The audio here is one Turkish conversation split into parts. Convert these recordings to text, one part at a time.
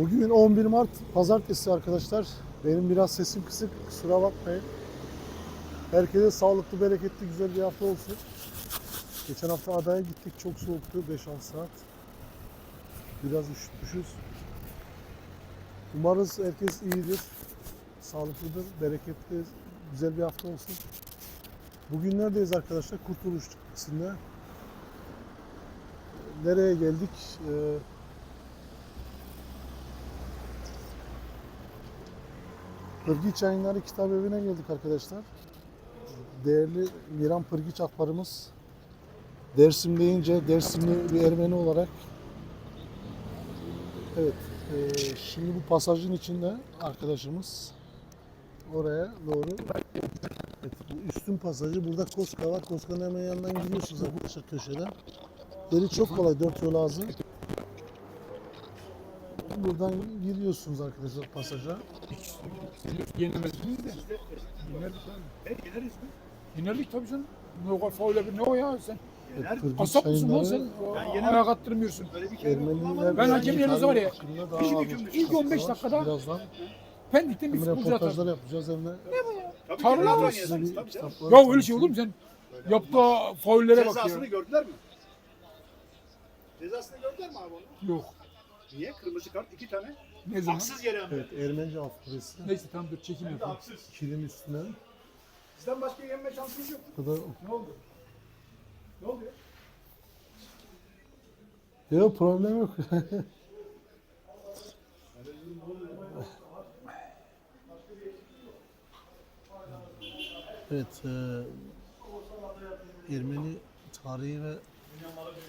Bugün 11 Mart pazartesi arkadaşlar. Benim biraz sesim kısık kusura bakmayın. Herkese sağlıklı, bereketli, güzel bir hafta olsun. Geçen hafta adaya gittik. Çok soğuktu. 5-6 saat. Biraz üşütmüşüz. Umarız herkes iyidir. Sağlıklıdır, bereketli, güzel bir hafta olsun. Bugün neredeyiz arkadaşlar? Kurtuluş Caddesi'nde. Nereye geldik? Ee, Pırgiç Yayınları Kitap Evi'ne geldik arkadaşlar. Değerli Miran Pırgiç akbarımız. Dersim deyince Dersimli bir Ermeni olarak Evet, e, şimdi bu pasajın içinde arkadaşımız oraya doğru evet, bu üstün pasajı burada Koska var. Koska'nın hemen yanından gidiyorsunuz arkadaşlar köşeden. Yeri çok kolay, dört yol ağzı. Buradan giriyorsunuz arkadaşlar pasaja. Yenemezsiniz de. Yenerdik abi. Yeneriz mi? Yenerdik tabii canım. Ne o kadar faule bir ne o ya sen? Pırgiç Kasap mısın lan sen? Ben. Ayak attırmıyorsun. Böyle bir Ben ve hakemin yanınızda var ya, hüküm- ilk 15 dakikada Birazdan Pendik'ten bir futbolcu atar. röportajlar yapacağız hem de Tabii Tarla mı? Yenersiniz, bir tabii canım. kitapları Ya öyle şey olur mu sen? Yaptığı faullere bak Cezasını ya. gördüler mi? Cezasını gördüler mi abi onu? Yok. Niye? Kırmızı kart iki tane. Ne zaman? Haksız yere hem de. Evet, Ermenice alfabesi. Neyse tamam dur çekim Hem de yapayım. haksız. Kilim üstüne. Sizden başka yenme şansınız yok. Bu da Ne oldu? Ne oluyor? Yok problem yok. evet, e, Ermeni tarihi ve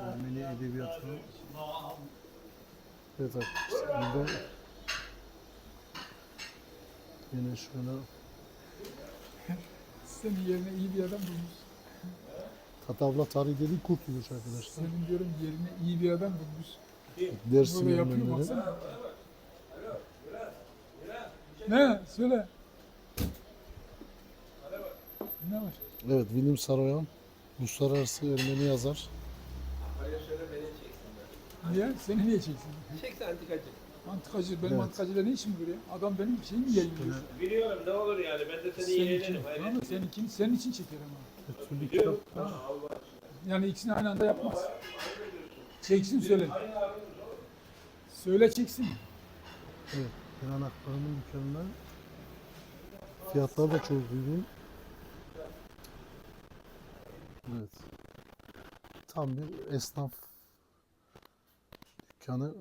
Ermeni edebiyatı. Evet arkadaşlar burada yine şöyle Senin yerine iyi bir adam bulmuş. Tatavla tarihi dediği kurtuluş arkadaşlar. Senin diyorum yerine iyi bir adam bulmuş. Dersim Böyle yapıyor Ermenileri. baksana. Ne? Söyle. Ne var? Evet William Saroyan. Uluslararası Ermeni yazar. Niye? Seni niye çeksin? Çekse antikacı. Antikacı, benim Evet. antikacıyla ne işim var ya? Adam benim şeyimi yayınlıyor. Biliyorum ne olur yani ben de seni Senin için, yeğlenim. tamam mı? Senin için, senin için çekerim ama. Türlü kitaplar. Yani ikisini aynı anda yapmaz. Çeksin söyle. Söyle çeksin. Evet. İran akbarının dükkanında fiyatlar da çok uygun. Evet. Tam bir esnaf dükkanı.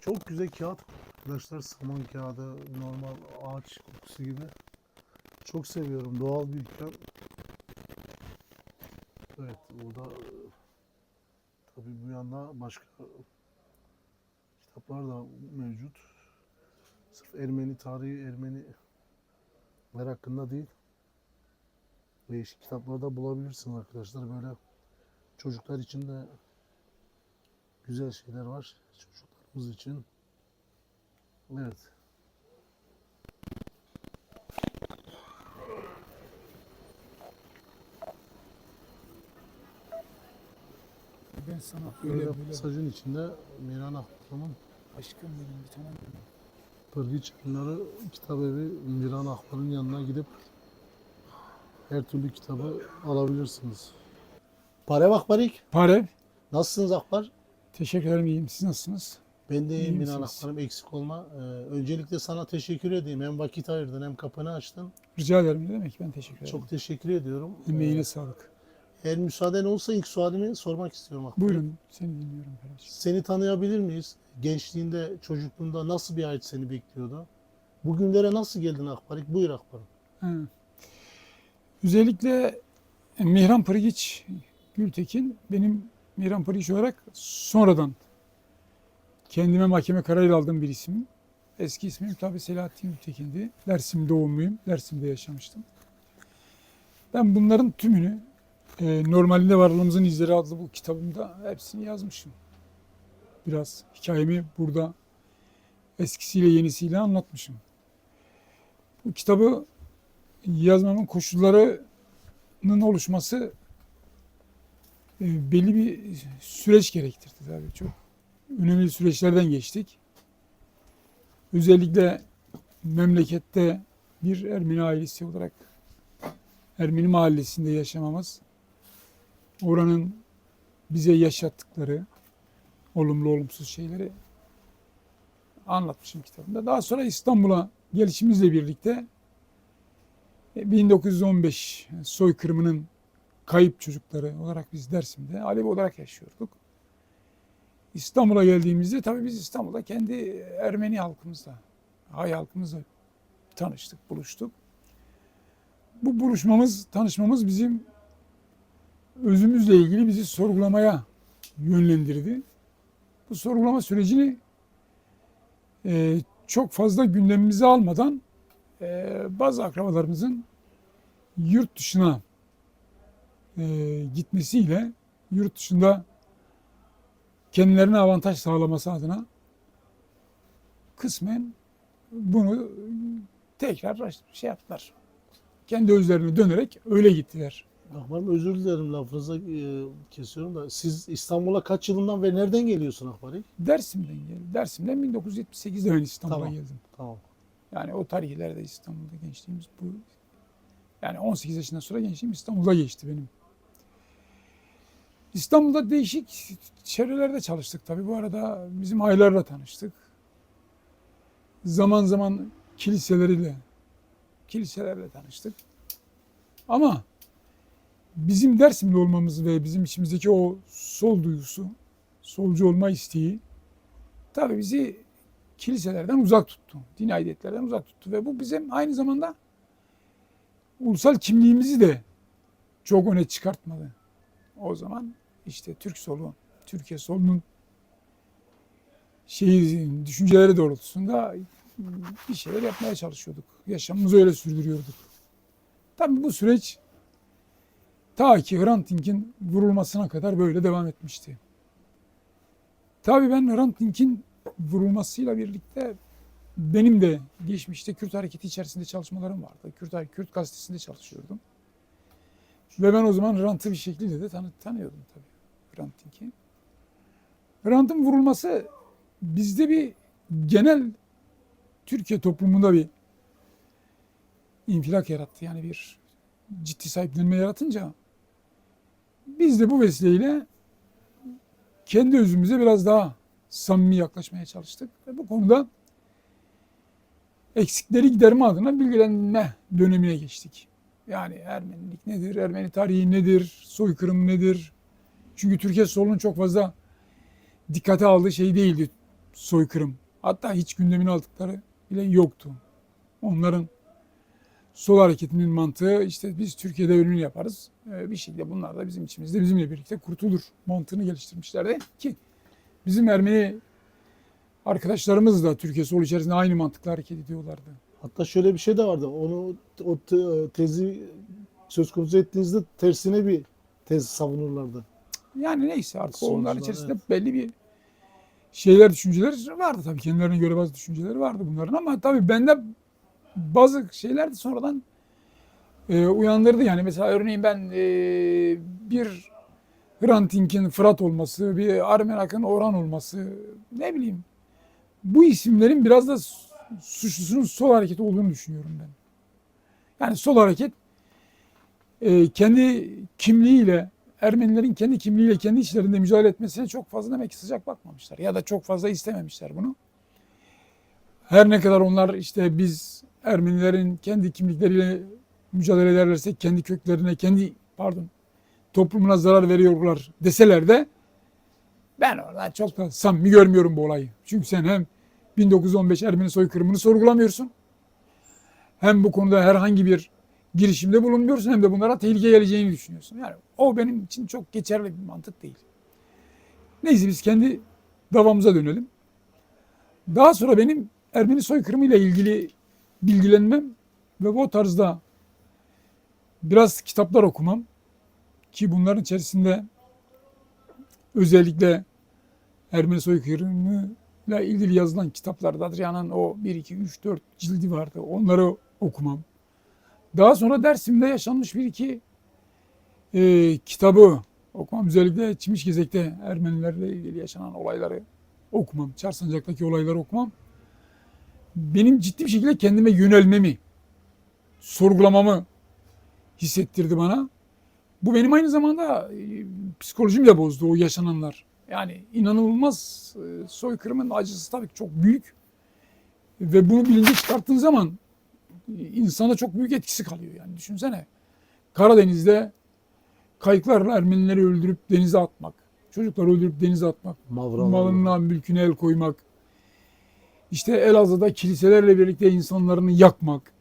Çok güzel kağıt arkadaşlar. Saman kağıdı, normal ağaç kokusu gibi. Çok seviyorum. Doğal bir dükkan. Evet, burada Tabii bu yanda başka kitaplar da mevcut. Sırf Ermeni tarihi, Ermeni hakkında değil. Değişik kitaplar da bulabilirsiniz arkadaşlar. Böyle çocuklar için de güzel şeyler var. Çocuklarımız için. Evet. Ben sana öyle böyle pasajın içinde Miran Akbar'ın aşkım benim bir tanem. Pırgıç Yayınları Kitap Evi Miran Akbar'ın yanına gidip her türlü kitabı alabilirsiniz. Pare bak Barik. Pare. Nasılsınız Akbar? Teşekkür ederim iyiyim. Siz nasılsınız? Ben de İyi iyiyim misiniz? Akbar'ım eksik olma. Ee, öncelikle sana teşekkür edeyim. Hem vakit ayırdın hem kapını açtın. Rica ederim. Ne demek? Ben teşekkür ederim. Çok teşekkür ediyorum. Emeğine Ee, sağlık. eğer müsaaden olsa ilk sualimi sormak istiyorum Akbar. Buyurun. Seni dinliyorum kardeşim. Seni tanıyabilir miyiz? Gençliğinde, çocukluğunda nasıl bir hayat seni bekliyordu? Bugünlere nasıl geldin Akbarik? Buyur Akbar'ım. Ha. Özellikle Mihran Pırgiç Gültekin benim Mihran Pırgiç olarak sonradan kendime mahkeme kararıyla aldığım bir isim. Eski ismim tabi Selahattin Gültekin'di. Dersim doğumluyum. Dersim'de yaşamıştım. Ben bunların tümünü e, Normalinde Varlığımızın İzleri adlı bu kitabımda hepsini yazmışım. Biraz hikayemi burada eskisiyle yenisiyle anlatmışım. Bu kitabı yazmamın koşullarının oluşması e, belli bir süreç gerektirdi tabii. Çok önemli süreçlerden geçtik. Özellikle memlekette bir Ermeni ailesi olarak Ermeni mahallesinde yaşamamız, oranın bize yaşattıkları olumlu olumsuz şeyleri anlatmışım kitabımda. Daha sonra İstanbul'a gelişimizle birlikte 1915 soykırımının kayıp çocukları olarak biz Dersim'de Alevi olarak yaşıyorduk. İstanbul'a geldiğimizde tabii biz İstanbul'da kendi Ermeni halkımızla, Hay halkımızla tanıştık, buluştuk. Bu buluşmamız, tanışmamız bizim özümüzle ilgili bizi sorgulamaya yönlendirdi. Bu sorgulama sürecini e, çok fazla gündemimize almadan e, bazı akrabalarımızın yurt dışına e, gitmesiyle yurt dışında kendilerine avantaj sağlaması adına kısmen bunu tekrar şey yaptılar. Kendi özlerine dönerek öyle gittiler. Akbarım özür dilerim lafınıza e, kesiyorum da siz İstanbul'a kaç yılından ve nereden geliyorsun Akbari? Dersim'den geldim. Dersim'den 1978'de ben İstanbul'a Tamam. geldim. Tamam. Yani o tarihlerde İstanbul'da gençliğimiz bu. Yani 18 yaşından sonra gençliğim İstanbul'da geçti benim. İstanbul'da değişik çevrelerde çalıştık tabii. Bu arada bizim ailelerle tanıştık. Zaman zaman kiliseleriyle, kiliselerle tanıştık. Ama bizim Dersim'de olmamız ve bizim içimizdeki o sol duygusu, solcu olma isteği tabii bizi kiliselerden uzak tuttu. Din aidiyetlerden uzak tuttu. Ve bu bizim aynı zamanda ulusal kimliğimizi de çok öne çıkartmadı. O zaman işte Türk solu, Türkiye solunun şeyi, düşünceleri doğrultusunda bir şeyler yapmaya çalışıyorduk. Yaşamımızı öyle sürdürüyorduk. Tabii bu süreç ta ki Hrant Dink'in vurulmasına kadar böyle devam etmişti. Tabii ben Hrant Dink'in vurulmasıyla birlikte benim de geçmişte Kürt hareketi içerisinde çalışmalarım vardı. Kürt, Kürt gazetesinde çalışıyordum. Ve ben o zaman Hrant'ı bir şekilde de tanı, tanıyordum tabii. Hrant Dink'i. Hrant'ın vurulması bizde bir genel Türkiye toplumunda bir infilak yarattı. Yani bir ciddi sahiplenme yaratınca biz de bu vesileyle kendi özümüze biraz daha samimi yaklaşmaya çalıştık. Ve bu konuda eksikleri giderme adına bilgilenme dönemine geçtik. Yani Ermenilik nedir, Ermeni tarihi nedir, soykırım nedir? Çünkü Türkiye solunun çok fazla dikkate aldığı şey değildi soykırım. Hatta hiç gündemine aldıkları bile yoktu. Onların sol hareketinin mantığı işte biz Türkiye'de ölümünü yaparız. Ee, Bir şekilde bunlar da bizim içimizde bizimle birlikte kurtulur mantığını geliştirmişlerdi ki bizim Ermeni arkadaşlarımız da Türkiye sol içerisinde aynı mantıkla hareket ediyorlardı. Hatta şöyle bir şey de vardı. Onu o te- tezi söz konusu ettiğinizde tersine bir tez savunurlardı. Yani neyse artık Sonuçlar, onların içerisinde evet. belli bir şeyler, düşünceler vardı tabii. Kendilerine göre bazı düşünceleri vardı bunların ama tabii bende bazı şeyler de sonradan e, uyandırdı. Yani mesela örneğin ben e, bir Hrant Dink'in Fırat olması, bir Armenak'ın Orhan olması, ne bileyim. Bu isimlerin biraz da su- suçlusunun sol hareket olduğunu düşünüyorum ben. Yani sol hareket e, kendi kimliğiyle, Ermenilerin kendi kimliğiyle, kendi içlerinde mücadele etmesine çok fazla demek ki sıcak bakmamışlar. Ya da çok fazla istememişler bunu. Her ne kadar onlar işte biz Ermenilerin kendi kimlikleriyle mücadele ederlerse kendi köklerine, kendi pardon toplumuna zarar veriyorlar deseler de ben oradan çok da samimi görmüyorum bu olayı. Çünkü sen hem 1915 Ermeni soykırımını sorgulamıyorsun hem bu konuda herhangi bir girişimde bulunmuyorsun hem de bunlara tehlike geleceğini düşünüyorsun. Yani o benim için çok geçerli bir mantık değil. Neyse biz kendi davamıza dönelim. Daha sonra benim Ermeni soykırımı ile ilgili bilgilenmem ve bu tarzda biraz kitaplar okumam ki bunların içerisinde özellikle Ermeni soykırımı ile ilgili yazılan kitaplar Dadriyan'ın o 1, 2, 3, 4 cildi vardı. Onları okumam. Daha sonra Dersim'de yaşanmış bir iki e, kitabı okumam. Özellikle Çimişgezek'te Ermenilerle ilgili yaşanan olayları okumam. Çarsancak'taki olayları okumam. Benim ciddi bir şekilde kendime yönelmemi, sorgulamamı hissettirdi bana. Bu benim aynı zamanda e, psikolojimi de bozdu o yaşananlar. Yani inanılmaz e, soykırımın acısı tabii ki çok büyük. Ve bunu bilince çıkarttığın zaman e, insana çok büyük etkisi kalıyor. Yani düşünsene Karadeniz'de kayıklarla Ermenileri öldürüp denize atmak, çocukları öldürüp denize atmak, Mavralar. malına mülküne el koymak, işte Elazığ'da kiliselerle birlikte insanlarını yakmak.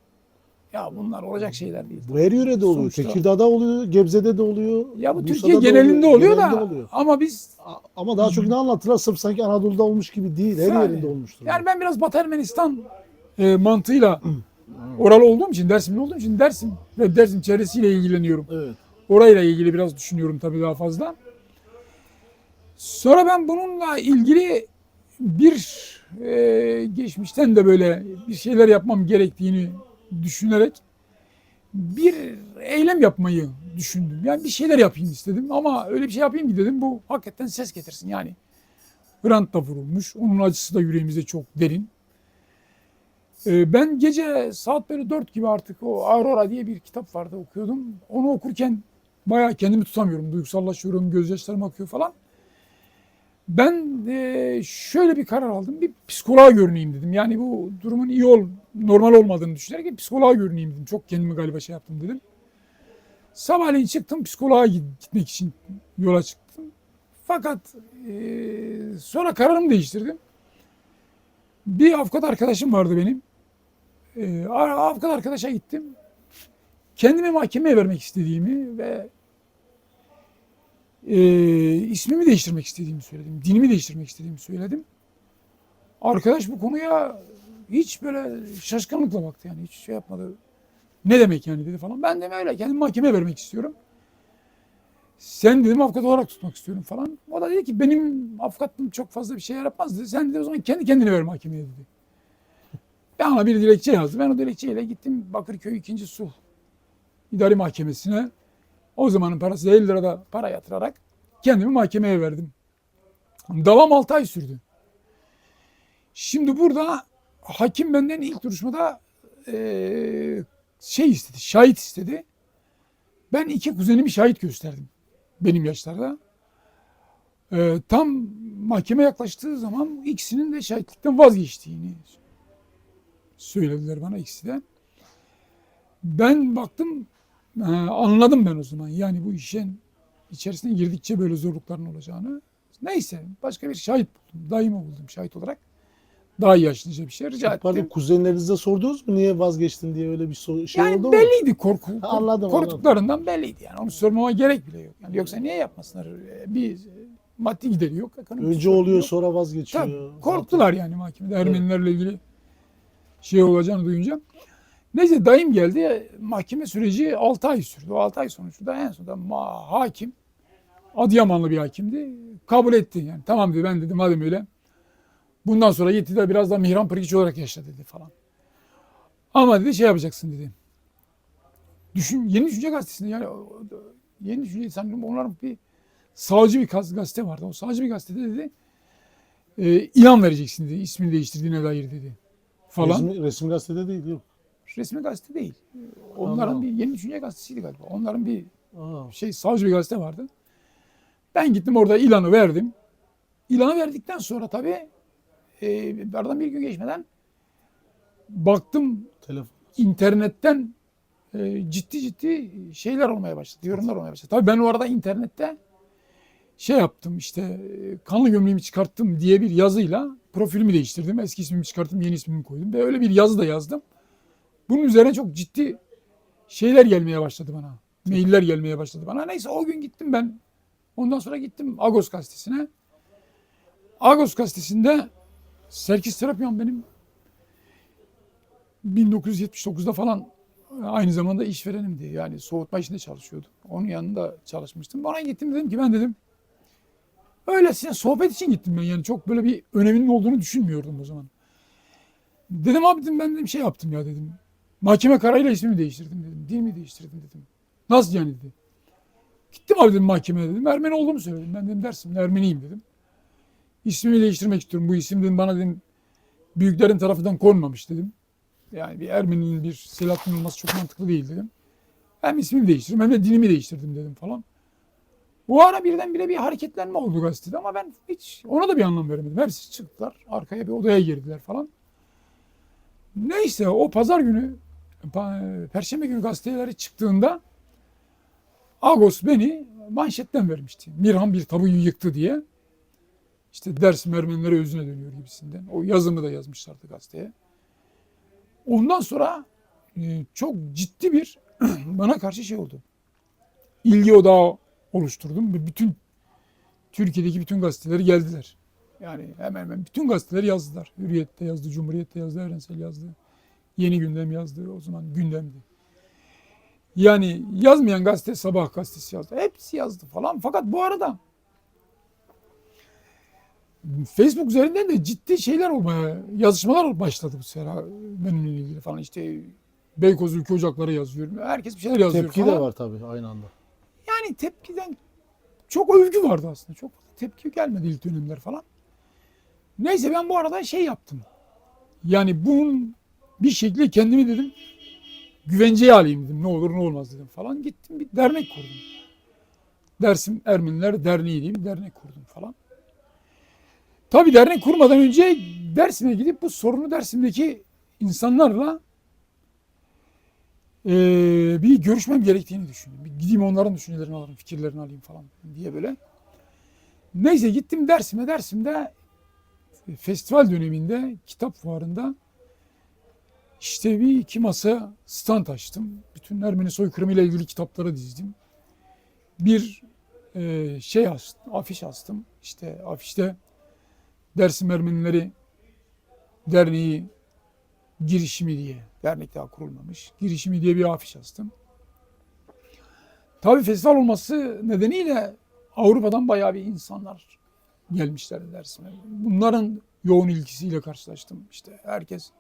Ya bunlar olacak şeyler değil. Bu her yörede oluyor. Sonuçta- Tekirdağ'da oluyor, Gebze'de de oluyor. Ya bu Türkiye genelinde oluyor, genelinde da oluyor. ama biz Ama daha çok ne anlattılar? Sırf sanki Anadolu'da olmuş gibi değil. Her Yani- yerinde olmuştur. yani ben biraz Batı Ermenistan e, mantığıyla oralı olduğum için, Dersimli olduğum için Dersim ve Dersim çevresiyle ilgileniyorum. Evet. Orayla ilgili biraz düşünüyorum tabii daha fazla. Sonra ben bununla ilgili bir e, geçmişten de böyle bir şeyler yapmam gerektiğini düşünerek bir eylem yapmayı düşündüm. Yani bir şeyler yapayım istedim ama öyle bir şey yapayım ki dedim bu hakikaten ses getirsin yani. Hrant da vurulmuş. Onun acısı da yüreğimizde çok derin. Ee, Ben gece saat böyle dört gibi artık o Aurora diye bir kitap vardı okuyordum. Onu okurken bayağı kendimi tutamıyorum. Duygusallaşıyorum, gözyaşlarım akıyor falan. Ben e, şöyle bir karar aldım. Bir psikoloğa görüneyim dedim. Yani bu durumun iyi ol, normal olmadığını düşünerek psikoloğa görüneyim dedim. Çok kendimi galiba şey yaptım dedim. Sabahleyin çıktım psikoloğa git- gitmek için yola çıktım. Fakat e, sonra kararımı değiştirdim. Bir avukat arkadaşım vardı benim. E, avukat arkadaşa gittim. Kendimi mahkemeye vermek istediğimi ve e, ismimi değiştirmek istediğimi söyledim. Dinimi değiştirmek istediğimi söyledim. Arkadaş bu konuya hiç böyle şaşkınlıkla baktı yani hiç şey yapmadı. Ne demek yani dedi falan. Ben de öyle kendimi mahkemeye vermek istiyorum. Sen dedim avukat olarak tutmak istiyorum falan. O da dedi ki benim avukatlığım çok fazla bir şey yaratmaz dedi. Sen dedi o zaman kendi kendine ver mahkemeye dedi. Ben ona bir dilekçe yazdım. Ben o dilekçeyle gittim Bakırköy 2. Sulh İdari Mahkemesi'ne. O zamanın parası 50 lirada para yatırarak kendimi mahkemeye verdim. Davam 6 ay sürdü. Şimdi burada hakim benden ilk duruşmada eee, şey istedi, şahit istedi. Ben iki kuzenimi şahit gösterdim benim yaşlarda. Eee, tam mahkeme yaklaştığı zaman ikisinin de şahitlikten vazgeçtiğini söylediler bana ikisi de. Ben baktım anladım ben o zaman. Yani bu işin içerisine girdikçe böyle zorlukların olacağını. Neyse başka bir şahit buldum. Dayımı buldum şahit olarak. Daha yaşlıca bir şey rica Pardon ettim. kuzenlerinize sordunuz mu niye vazgeçtin diye öyle bir so- şey Yani oldu mu? belliydi korku. Ha, anladım, korktuklarından belliydi yani. Onu sormama gerek bile yok. Yani yoksa niye yapmasınlar? Ee, Bir maddi gideri yok. ekonomik Önce oluyor yok. sonra vazgeçiyor. Tabii, korktular yani mahkemede Ermenilerle ilgili şey olacağını duyunca. Neyse dayım geldi. Mahkeme süreci 6 ay sürdü. O 6 ay sonucunda en sonunda ma- hakim Adıyamanlı bir hakimdi. Kabul etti yani. Tamam dedi ben dedim madem öyle. Bundan sonra gitti de biraz da Mihran Pırgiç olarak yaşa dedi falan. Ama dedi şey yapacaksın dedi. Düşün, Yeni Düşünce Gazetesi'nde yani Yeni Düşünce sanırım onların bir sağcı bir gaz- gazete vardı. O sağcı bir gazetede dedi e, ilan vereceksin dedi. ismini değiştirdiğine dair dedi. Falan. Resmi, resmi gazetede değil yok. Resmi gazete değil. Onların Anladım. bir yeni düşünce gazetesiydi galiba. Onların bir Aa, şey savcı bir gazete vardı. Ben gittim orada ilanı verdim. İlanı verdikten sonra tabii e, aradan bir gün geçmeden baktım telefon. internetten e, ciddi ciddi şeyler olmaya başladı. Yorumlar olmaya başladı. Tabii ben o arada internette şey yaptım işte e, kanlı gömleğimi çıkarttım diye bir yazıyla profilimi değiştirdim. Eski ismimi çıkarttım yeni ismimi koydum ve öyle bir yazı da yazdım. Bunun üzerine çok ciddi şeyler gelmeye başladı bana. Mailler gelmeye başladı bana. Neyse o gün gittim ben. Ondan sonra gittim Agos gazetesine. Agos gazetesinde Serkis Terapyan benim 1979'da falan aynı zamanda işverenimdi. Yani soğutma işinde çalışıyordu. Onun yanında çalışmıştım. Bana gittim dedim ki ben dedim öylesine sohbet için gittim ben. Yani çok böyle bir öneminin olduğunu düşünmüyordum o zaman. Dedim abi dedim ben dedim şey yaptım ya dedim. Mahkeme kararıyla ismimi değiştirdim dedim. Dilimi değiştirdim dedim. Nasıl yani dedi. Gittim abi dedim mahkemeye dedim. Ermeni olduğumu söyledim. Ben dedim Dersim'de Ermeniyim dedim. İsmimi değiştirmek istiyorum. Bu isim dedim bana dedim büyüklerin tarafından konmamış dedim. Yani bir Ermeni'nin bir Selahattin olması çok mantıklı değil dedim. Hem ismimi değiştirdim hem de dinimi değiştirdim dedim falan. Bu ara birdenbire bir hareketlenme oldu gazetede ama ben hiç ona da bir anlam veremedim. Hepsi çıktılar arkaya bir odaya girdiler falan. Neyse o pazar günü perşembe günü gazeteleri çıktığında Agos beni manşetten vermişti. Mirhan bir tabuyu yıktı diye. İşte Dersim Ermenilere özüne dönüyor gibisinden. O yazımı da yazmışlardı gazeteye. Ondan sonra e, çok ciddi bir bana karşı şey oldu. İlgi odağı oluşturdum ve bütün Türkiye'deki bütün gazeteleri geldiler. Yani hemen hemen bütün gazeteler yazdılar. Hürriyet'te yazdı, Cumhuriyet'te yazdı, Evrensel yazdı. Yeni Gündem yazdı. O zaman gündemdi. Yani yazmayan gazete Sabah gazetesi yazdı. Hepsi yazdı falan. Fakat bu arada Facebook üzerinden de ciddi şeyler olmaya, yazışmalar başladı bu sefer benimle ilgili falan. İşte Beykoz Ülke Ocakları yazıyor. Herkes bir şeyler yazıyor Tepki falan. de var tabii aynı anda. Yani tepkiden çok övgü vardı aslında. Çok tepki gelmedi ilk dönemler falan. Neyse ben bu arada şey yaptım. Yani bunun bir şekilde kendimi dedim güvenceye alayım dedim. Ne olur ne olmaz dedim falan. Gittim bir dernek kurdum. Dersim Ermeniler Derneği diye bir dernek kurdum falan. Tabii dernek kurmadan önce Dersim'e gidip bu sorunu Dersim'deki insanlarla eee, bir görüşmem gerektiğini düşündüm. Bir gideyim onların düşüncelerini alayım, fikirlerini alayım falan diye böyle. Neyse gittim Dersim'e. Dersim'de festival döneminde kitap fuarında işte bir iki masa stand açtım. Bütün Ermeni soykırımı ile ilgili kitapları dizdim. Bir eee, şey astım, afiş astım. İşte afişte Dersim Ermenileri Derneği girişimi diye, dernek daha kurulmamış, girişimi diye bir afiş astım. Tabii festival olması nedeniyle Avrupa'dan bayağı bir insanlar gelmişler Dersim'e. Bunların yoğun ilgisiyle karşılaştım. İşte herkes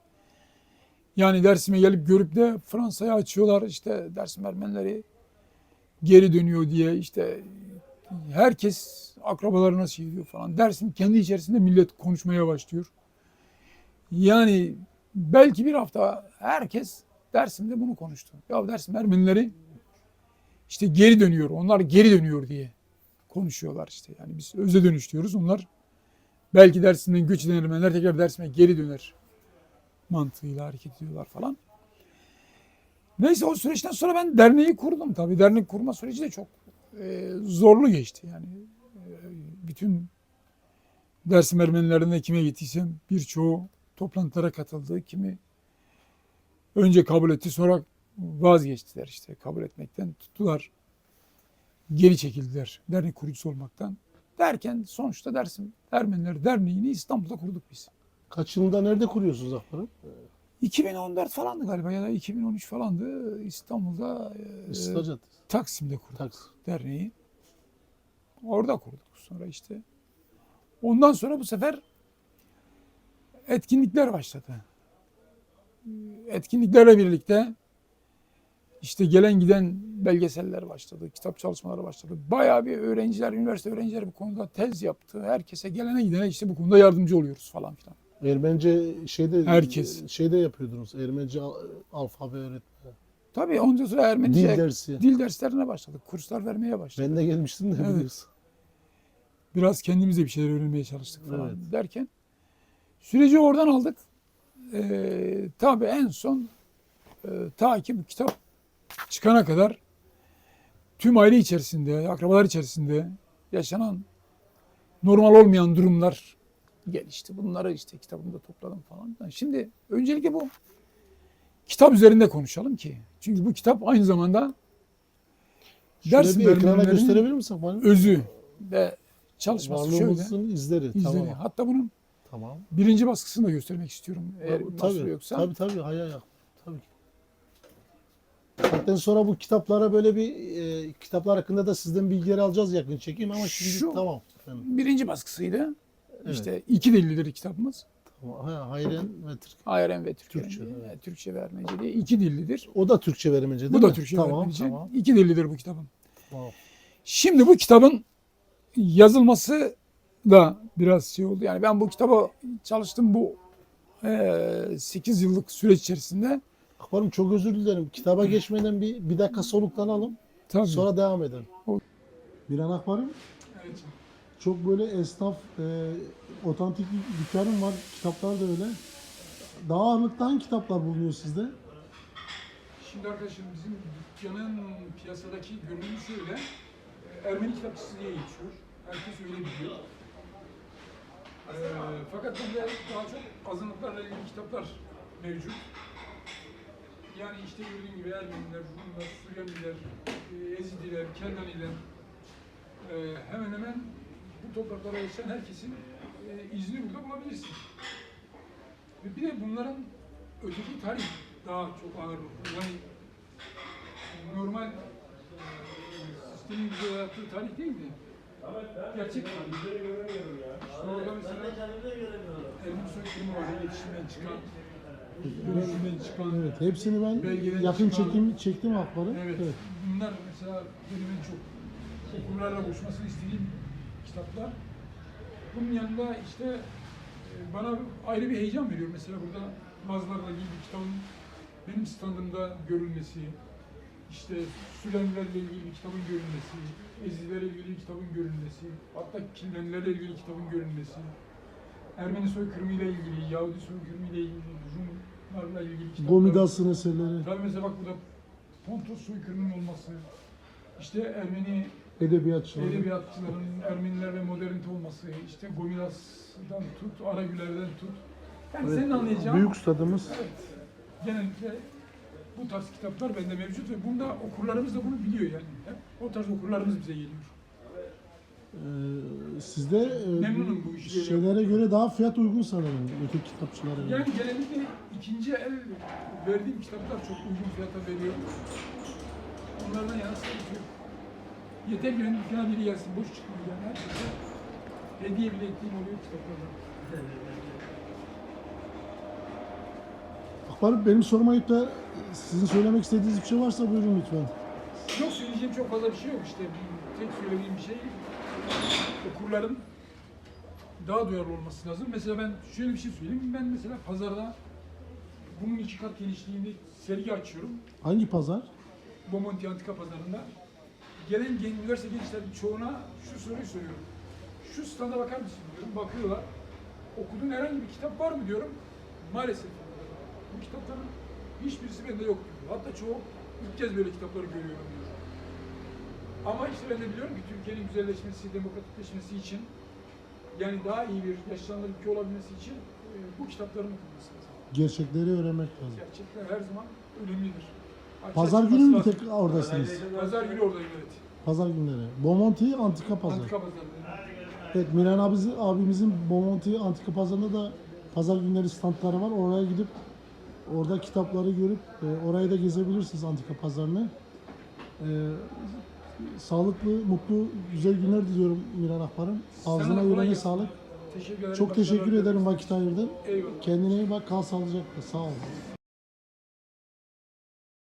yani Dersim'e gelip görüp de Fransa'ya açıyorlar işte Dersim Ermenileri geri dönüyor diye işte herkes akrabalarına şey diyor falan. Dersim kendi içerisinde millet konuşmaya başlıyor. Yani belki bir hafta herkes Dersim'de bunu konuştu. Ya Dersim Ermenileri işte geri dönüyor. Onlar geri dönüyor diye konuşuyorlar işte. Yani biz öze dönüş diyoruz. Onlar belki Dersim'den göç eden Ermeniler tekrar Dersim'e geri döner mantığıyla hareket ediyorlar falan. Neyse o süreçten sonra ben derneği kurdum. Tabii dernek kurma süreci de çok e, zorlu geçti. Yani e, bütün Dersim Ermenilerine kime gittiysem birçoğu toplantılara katıldı. Kimi önce kabul etti sonra vazgeçtiler işte kabul etmekten tuttular. Geri çekildiler dernek kurucusu olmaktan. Derken sonuçta Dersim Ermeniler Derneği'ni İstanbul'da kurduk biz. Kaç yılında nerede kuruyorsunuz Akbar'ı? 2014 falandı galiba ya da 2013 falandı İstanbul'da e, İstiklal Caddesi. Taksim'de kurduk Taksim. derneği. Orada kurduk sonra işte. Ondan sonra bu sefer etkinlikler başladı. Etkinliklerle birlikte işte gelen giden belgeseller başladı, kitap çalışmaları başladı. Bayağı bir öğrenciler, üniversite öğrencileri bu konuda tez yaptı. Herkese gelene gidene işte bu konuda yardımcı oluyoruz falan filan. Ermence şeyde Herkes. şeyde yapıyordunuz. Ermence al- alfabe öğretme. Tabii ondan sonra Ermenice Dil dersi. dil derslerine başladık. Kurslar vermeye başladık. Ben de gelmiştim de Evet. biliyorsun. biraz kendimize bir şeyler öğrenmeye çalıştık falan Evet. derken süreci oradan aldık. Ee, tabii en son e, ta ki bu kitap çıkana kadar tüm aile içerisinde, akrabalar içerisinde yaşanan normal olmayan durumlar gelişti. Bunları işte kitabımda topladım falan. Şimdi öncelikle bu kitap üzerinde konuşalım ki. Çünkü bu kitap aynı zamanda Şöyle ders bir ekrana gösterebilir misin bana? özü ve çalışması şöyle. Varlığımızın izleri. izleri. Tamam. Hatta bunun Tamam. birinci baskısını da göstermek istiyorum. Eğer Tabii, yoksa. tabii tabii hayal yap. Tabii ki. Zaten sonra bu kitaplara böyle bir e, kitaplar hakkında da sizden bilgiler alacağız yakın çekim ama şimdi Şu- tamam. Efendim. Birinci baskısıydı. Evet. İşte iki dillidir kitabımız. Tamam. Ha, Hayren ve Türk. ARM ve Türkçe. Türkçe, Türkçe, evet. Türkçe ve Ermenice diye iki dillidir. O da Türkçe verimece değil Bu mi? da Türkçe tamam, Ermenice. Tamam. İki dillidir bu kitabın. Tamam. Şimdi bu kitabın yazılması da biraz şey oldu. Yani ben bu kitabı çalıştım bu 8 yıllık süreç içerisinde. Akbarım çok özür dilerim. Kitaba geçmeden bir, bir dakika soluklanalım. Tabii. Sonra devam edelim. Olur. Miran Akbarım Evet. Çok böyle esnaf, e, otantik bir dükkanım var. Kitaplar da öyle. Daha ağırlıkta hangi kitaplar bulunuyor sizde? Şimdi arkadaşlar bizim dükkanın piyasadaki görünümü şöyle. Ermeni kitapçısı diye geçiyor. Herkes öyle biliyor. E, fakat bende daha çok azınlıklarla ilgili kitaplar mevcut. Yani işte gördüğün gibi Ermeniler, Rumlar, Süryaniler, e, Ezidiler, Keldaniler e, hemen hemen bu topraklara yaşayan herkesin e, izini burada bulabilirsin. Ve bir de bunların öteki tarih daha çok ağır. Yani normal e, sistemin bize yarattığı tarih değil de gerçek tarih. İşte orada mesela Ermeni soykırımı var, iletişimden çıkan, dönüşümden çıkan. Evet, hepsini ben Belgeden yakın çekim çektim Akbar'ı. Evet. Bunlar mesela benim en çok okurlarla buluşmasını istediğim kitaplar. Bunun yanında işte e, bana ayrı bir heyecan veriyor. Mesela burada Mazlarla ilgili kitabın benim standımda görülmesi, işte Sülemilerle ilgili kitabın görülmesi, Ezilerle ilgili kitabın görülmesi, hatta Kinlenilerle ilgili kitabın görülmesi, Ermeni soykırımı ile ilgili, Yahudi soykırımı ile ilgili, Rumlarla ilgili kitaplar. Gomidas'ın eserleri, Tabii mesela bak burada Pontos soykırımının olması, işte Ermeni edebiyatçıları. edebiyatçıların Ermeniler ve modernite olması, işte Gomilas'dan tut, Aragüler'den tut. Yani Evet, senin anlayacağın Büyük ustadımız. evet, genellikle bu tarz kitaplar bende mevcut ve bunda okurlarımız da bunu biliyor yani. Hep o tarz okurlarımız bize geliyor. Ee, sizde e, Memnunum bu işleri. şeylere göre daha fiyat uygun sanırım öteki kitapçılara göre. Yani genellikle ikinci el verdiğim kitaplar çok uygun fiyata veriyor. Onlardan yok. Yeter ki benim dükkana biri gelsin, boş çıkmıyor yani herkese hediye bile ettiğim oluyor kitaplardan. Akbarım benim soruma ayıp da sizin söylemek istediğiniz bir şey varsa buyurun lütfen. Yok söyleyeceğim çok fazla bir şey yok işte. Tek söylediğim bir şey okurların daha duyarlı olması lazım. Mesela ben şöyle bir şey söyleyeyim. Ben mesela pazarda bunun iki kat genişliğinde sergi açıyorum. Hangi pazar? Bomonti Antika Pazarı'nda. Gelen üniversite gençlerin çoğuna şu soruyu soruyorum. Şu standa bakar mısın diyorum. Bakıyorlar. Okuduğun herhangi bir kitap var mı diyorum. Maalesef. Bu kitapların hiçbirisi bende yok diyor. Hatta çoğu ilk kez böyle kitapları görüyorum diyor. Ama işte ben de biliyorum ki Türkiye'nin güzelleşmesi, demokratikleşmesi için yani daha iyi bir yaşanılır ülke olabilmesi için e, bu kitapların okunması lazım. Gerçekleri öğrenmek lazım. Gerçekler her zaman önemlidir. Pazar günü mü tek oradasınız? Pazar günü oradayım evet. Pazar günleri. Bomonti Antika Pazar. Antika pazarında. Evet Miran abisi, abimizin Bomonti Antika Pazarı'nda da pazar günleri standları var. Oraya gidip orada kitapları görüp e, orayı da gezebilirsiniz Antika Pazarı'nı. E, sağlıklı, mutlu, güzel günler diliyorum Miran Akbar'ım. Ağzına yüreğine sağlık. Teşekkür ederim. Çok teşekkür ederim vakit ayırdın. Eyvallah. Kendine iyi bak, kal sağlıcakla. Sağ ol.